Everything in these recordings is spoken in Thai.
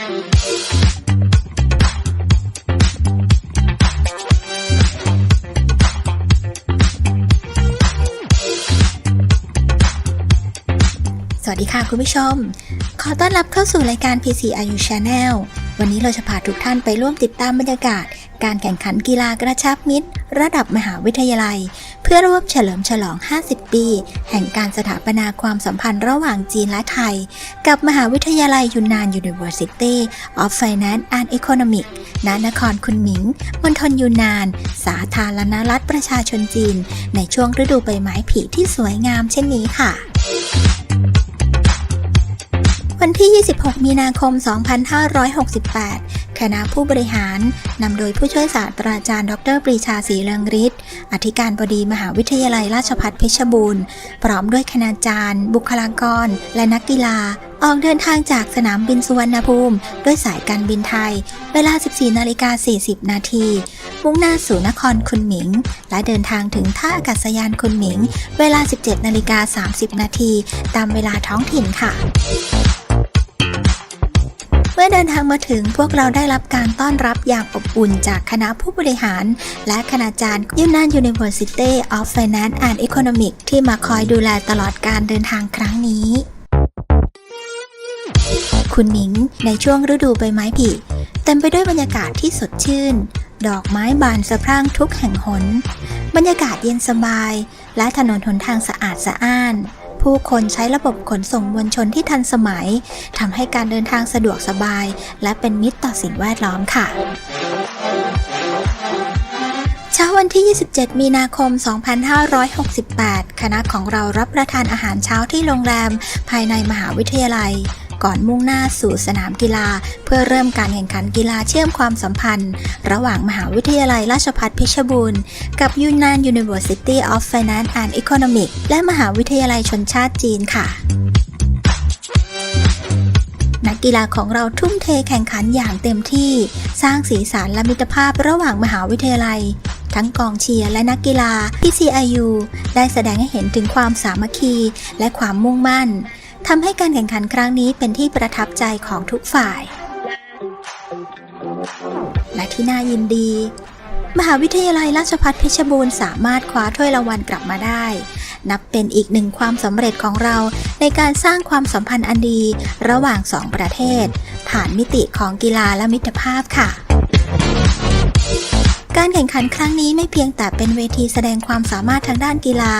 สวัสดีค่ะคุณผู้ชม ขอต้อนรับเข้าสู่รายการ PCIU Channel วันนี้เราจะพาทุกท่านไปร่วมติดตามบรรยากาศ การแข่งขันกีฬากระชับมิตร ระดับมหาวิทยาลัย เพื่อร่วมเฉลิมฉลอง 50 ปี แห่งการสถาปนาความสัมพันธ์ระหว่างจีนและไทย กับมหาวิทยาลัยยูนนาน University of Finance and Economics ณนครคุนหมิงมณฑลยูนนาน สาธารณรัฐประชาชนจีน ในช่วงฤดูใบไม้ผลิที่สวยงามเช่นนี้ค่ะ วันที่ 26 มีนาคม 2568 คณะผู้บริหาร นำโดยผู้ช่วยศาสตราจารย์ ดรปรีชาศรีเรืองฤทธิ์ อธิการบดีมหาวิทยาลัยราชภัฏเพชรบูรณ์ พร้อมด้วยคณาจารย์ บุคลากร และนักกีฬา ออกเดินทางจากสนามบินสุวรรณภูมิ ด้วยสายการบินไทย เวลา 14 นาฬิกา 40 นาที มุ่งหน้าสู่นครคุนหมิง และเดินทางถึงท่าอากาศยานคุนหมิง เวลา 17 นาฬิกา 30 นาที ตามเวลาท้องถิ่นค่ะ เมื่อเดินทางมาถึงพวกเราได้รับการต้อนรับอย่างอบอุ่นจากคณะผู้บริหาร และคณาจารย์ยูนาน University of Finance and Economics ที่มาคอยดูแลตลอดการเดินทางครั้งนี้ คุณหนิงในช่วงฤดูใบไม้ผลิเต็มไปด้วยบรรยากาศที่สดชื่น ดอกไม้บานสะพรั่งทุกแห่งหน บรรยากาศเย็นสบาย และถนนหนทางสะอาดสะอ้าน ผู้คนใช้ระบบขนส่งมวลชนที่ทันสมัยทำให้การเดินทางสะดวกสบาย และเป็นมิตรต่อสิ่งแวดล้อมค่ะเช้าวันที่ 27 มีนาคม 2568 คณะของเรารับประทานอาหารเช้าที่โรงแรม ภายในมหาวิทยาลัย ก่อนมุ่งหน้าสู่สนามกีฬา เพื่อเริ่มการแข่งขันกีฬาเชื่อมความสัมพันธ์ ระหว่างมหาวิทยาลัยราชภัฏเพชรบูรณ์ กับยูนนาน University of Finance and Economics และมหาวิทยาลัยชนชาติจีนค่ะนักกีฬาของเราทุ่มเทแข่งขันอย่างเต็มที่ สร้างสีสันและมิตรภาพระหว่างมหาวิทยาลัย ทั้งกองเชียร์และนักกีฬา PCIU ได้แสดงให้เห็นถึงความสามัคคี และความมุ่งมั่น ทำให้การแข่งขันครั้งนี้เป็นที่ประทับใจของทุกฝ่าย และที่น่ายินดี มหาวิทยาลัยราชภัฏเพชรบูรณ์สามารถคว้าถ้วยรางวัลกลับมาได้ นับเป็นอีกหนึ่งความสำเร็จของเราในการสร้างความสัมพันธ์อันดีระหว่างสองประเทศ ผ่านมิติของกีฬาและมิตรภาพค่ะการแข่งขันครั้งนี้ไม่เพียงแต่เป็นเวทีแสดงความสามารถทางด้านกีฬา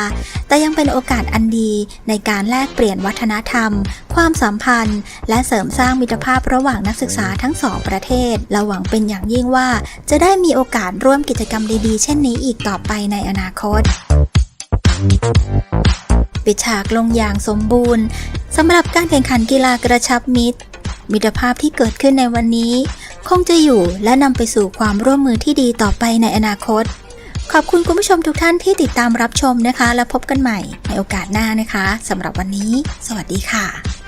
แต่ยังเป็นโอกาสอันดีในการแลกเปลี่ยนวัฒนธรรม ความสัมพันธ์ และเสริมสร้างมิตรภาพระหว่างนักศึกษาทั้งสองประเทศเราหวังเป็นอย่างยิ่งว่า จะได้มีโอกาสร่วมกิจกรรมดีๆ เช่นนี้อีกต่อไปในอนาคต ปิดฉากลงอย่างสมบูรณ์สำหรับการแข่งขันกีฬากระชับมิตรมิตรภาพที่เกิดขึ้นในวันนี้ คงจะอยู่และนำไปสู่ความร่วมมือที่ดีต่อไปในอนาคต ขอบคุณคุณผู้ชมทุกท่านที่ติดตามรับชมนะคะ และพบกันใหม่ในโอกาสหน้านะคะสำหรับวันนี้ สวัสดีค่ะ